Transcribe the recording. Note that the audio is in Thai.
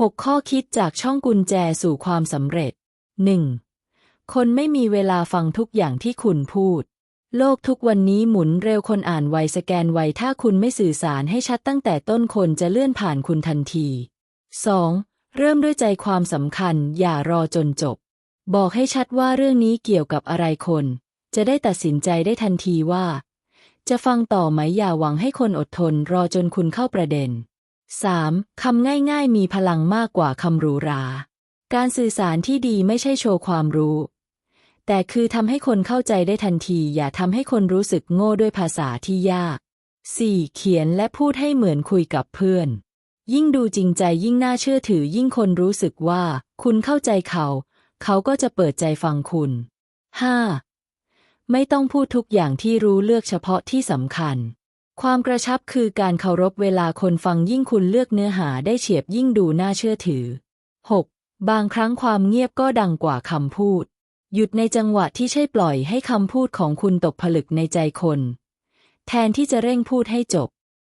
6 ข้อคิดจากช่องกุญแจสู่ความสำเร็จ 1. คนไม่มีเวลาฟังทุกอย่างที่คุณพูด โลกทุกวันนี้หมุนเร็วคนอ่านไวสแกนไวถ้าคุณไม่สื่อสารให้ชัดตั้งแต่ต้นคนจะเลื่อนผ่านคุณทันที 2. เริ่มด้วยใจความสำคัญ อย่ารอจนจบ บอกให้ชัดว่าเรื่องนี้เกี่ยวกับอะไรคน จะได้ตัดสินใจได้ทันทีว่า จะฟังต่อไหมอย่าหวังให้คนอดทนรอจนคุณเข้าประเด็น 3. คำง่ายๆ มีพลังมากกว่าคำหรูหรา การสื่อสารที่ดีไม่ใช่โชว์ความรู้ แต่คือทำให้คนเข้าใจได้ทันที อย่าทำให้คนรู้สึกโง่ด้วยภาษาที่ยาก 4. เขียนและพูดให้เหมือนคุยกับเพื่อน ยิ่งดูจริงใจยิ่งน่าเชื่อถือยิ่งคนรู้สึกว่า คุณเข้าใจเขา เขาก็จะเปิดใจฟังคุณ 5. ไม่ต้องพูดทุกอย่างที่รู้เลือกเฉพาะที่สำคัญ ความกระชับคือการเคารพเวลาคนฟังยิ่งคุณเลือกเนื้อหาได้เฉียบยิ่งดูน่าเชื่อถือ 6. บางครั้งความเงียบก็ดังกว่าคำพูด หยุดในจังหวะที่ใช่ปล่อยให้คำพูดของคุณตกผลึกในใจคน แทนที่จะเร่งพูดให้จบ